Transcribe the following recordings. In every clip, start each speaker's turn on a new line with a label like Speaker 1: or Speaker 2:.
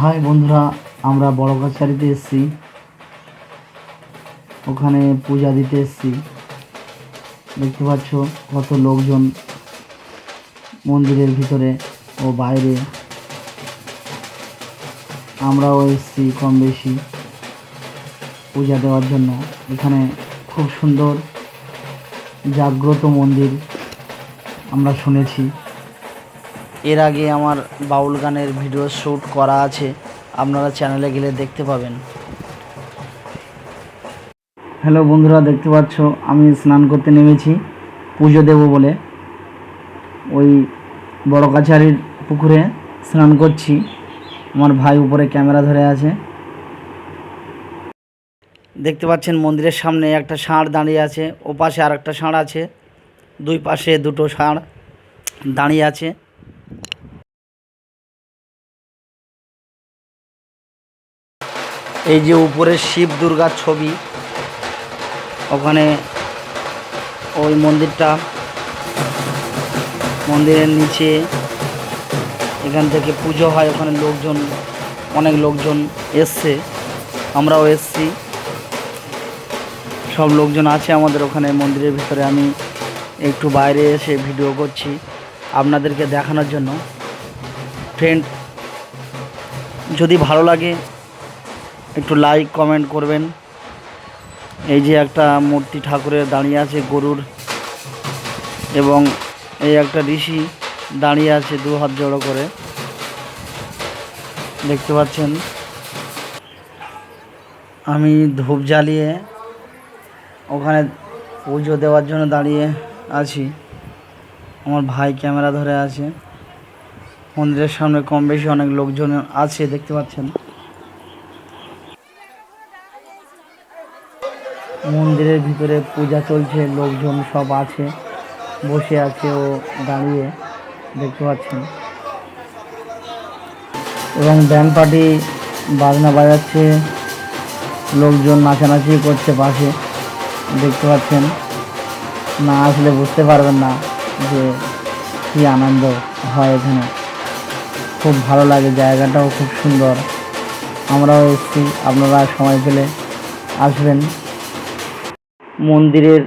Speaker 1: High বন্ধুরা, আমরা বড় কাছারিতে এসেছি। ওখানে পূজা দিতে এসেছি। দেখতে পাচ্ছ কত লোকজন মন্দিরের ভিতরে ও বাইরে। আমরাও এসেছি কম বেশি পূজা দেওয়ার জন্য। এখানে খুব সুন্দর জাগ্রত মন্দির আমরা শুনেছি। এর আগে আমার বাউল গানের ভিডিও শ্যুট করা আছে, আপনারা চ্যানেলে গেলে দেখতে পাবেন। হ্যালো বন্ধুরা, দেখতে পাচ্ছ, আমি স্নান করতে নেমেছি, পুজো দেব বলে। ওই বড় কাছারির পুকুরে স্নান করছি, আমার ভাই উপরে ক্যামেরা ধরে আছে। দেখতে পাচ্ছেন মন্দিরের সামনে একটা ষাঁড় দাঁড়িয়ে আছে ও পাশে আর একটা ষাঁড় আছে, দুই পাশে দুটো ষাঁড় দাঁড়িয়ে আছে। এই যে উপরে শিব দুর্গার ছবি, ওখানে ওই মন্দিরটা, মন্দিরের নিচে এখান থেকে পুজো হয়, ওখানে লোকজন, অনেক লোকজন এসছে, আমরাও এসছি। সব লোকজন আছে আমাদের ওখানে মন্দিরের ভিতরে, আমি একটু বাইরে এসে ভিডিও করছি আপনাদেরকে দেখানোর জন্য। ফ্রেন্ড যদি ভালো লাগে একটু লাইক কমেন্ট করবেন। এই যে একটা মূর্তি ঠাকুরের দাঁড়িয়ে আছে, গরুর। এবং এই একটা ঋষি দাঁড়িয়ে আছে দু হাত জড়ো করে। দেখতে পাচ্ছেন? আমি ধূপ জ্বালিয়ে ওখানে পুজো দেওয়ার জন্য দাঁড়িয়ে আছি। আমার ভাই ক্যামেরা ধরে আছে। মন্দিরের সামনে কম বেশি অনেক লোকজন আছে, দেখতে পাচ্ছেন? মন্দিরের ভিতরে পূজা চলছে, লোকজন সব আছে, বসে আছে ও দাঁড়িয়ে দেখতে পাচ্ছেন। এবং ব্যান্ড পার্টি বাজনা বাজাচ্ছে, লোকজন নাচানাচি করছে পাশে, দেখতে পাচ্ছেন। না আসলে বুঝতে পারবেন না যে কী আনন্দ হয় এখানে। খুব ভালো লাগে, জায়গাটাও খুব সুন্দর। আমরাও এসেছি, আপনারা সময় পেলে আসবেন। মন্দিরের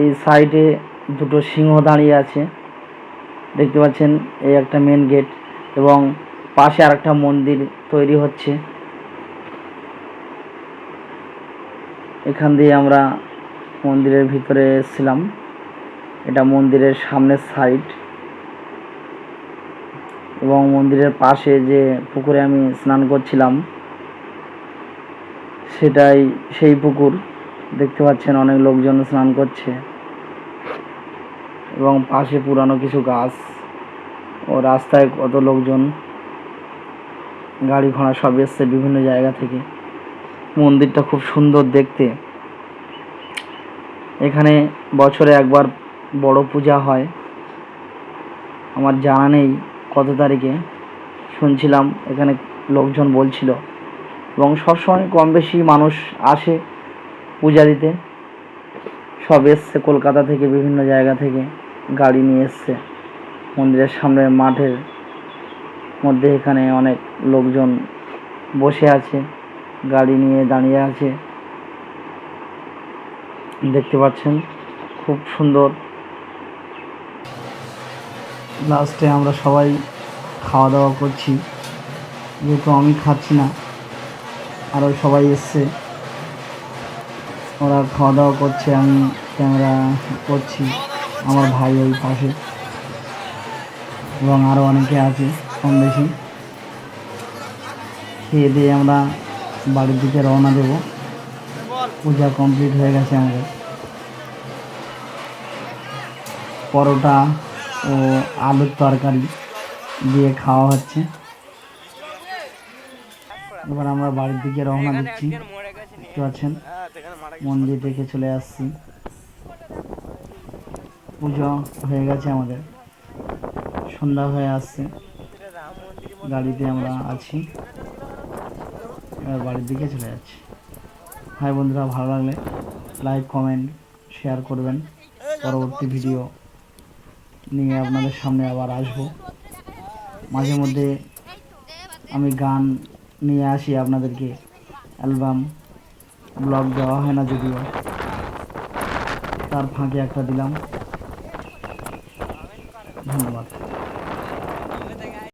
Speaker 1: এই সাইডে দুটো সিংহ দাঁড়িয়ে আছে। দেখতে পাচ্ছেন এই একটা মেন গেট এবং পাশে আরেকটা মন্দির তৈরি হচ্ছে। এখান দিয়ে আমরা মন্দিরের ভিতরে এসেছিলাম। এটা মন্দিরের সামনের সাইড এবং মন্দিরের পাশে যে পুকুরে আমি স্নান করছিলাম, সেটাই সেই পুকুর। দেখতে পাচ্ছেন অনেক লোকজন স্নান করছে। এবং পাশে পুরানো কিছু গাছ ও রাস্তায় কত লোকজন গাড়ি ঘোড়া সব এসছে বিভিন্ন জায়গা থেকে। মন্দিরটা খুব সুন্দর দেখতে। এখানে বছরে একবার বড় পূজা হয়। আমার জানা নেই কত তারিখে। শুনছিলাম এখানে লোকজন বলছিল। এবং সবসময় কম বেশি মানুষ আসে। পূজা দিতে। সব এসছে কলকাতা থেকে, বিভিন্ন জায়গা থেকে। গাড়ি নিয়ে এসছে। মন্দিরের সামনে মাঠের মধ্যে এখানে অনেক লোকজন বসে আছে, গাড়ি নিয়ে দাঁড়িয়ে আছে। দেখতে পাচ্ছেন, খুব সুন্দর। লাস্টে আমরা সবাই খাওয়া দাওয়া করছি। যেহেতু আমি খাচ্ছি না, আরও সবাই এসছে। ওরা খাওয়া দাওয়া করছে, আমি ক্যামেরা করছি আমার ভাই ওই পাশে। এবং আরও অনেকে আছে, কম বেশি। খেয়ে দিয়ে আমরা বাড়ির দিকে রওনা দেব। পূজা কমপ্লিট হয়ে গেছে আমাদের। পরোটা ও আলুর তরকারি দিয়ে খাওয়া হচ্ছে। এবার আমরা বাড়ির দিকে রওনা দিচ্ছি। দেখতে পাচ্ছেন? মন্দির দেখে চলে আসছি। পুজো হয়ে গেছে আমাদের। সন্ধ্যা হয়ে আসছে। গাড়িতে আমরা আছি। এবার বাড়ির দিকে চলে যাচ্ছি। হাই বন্ধুরা, ভালো লাগলে লাইক কমেন্ট শেয়ার করবেন। পরবর্তী ভিডিও নিয়ে আপনাদের সামনে আবার আসব। মাঝে মধ্যে আমি গান নিয়ে আসি আপনাদেরকে। অ্যালবাম ব্লগ দেওয়া হয় না যদিও। তার ফাঁকে একটা দিলাম। ধন্যবাদ।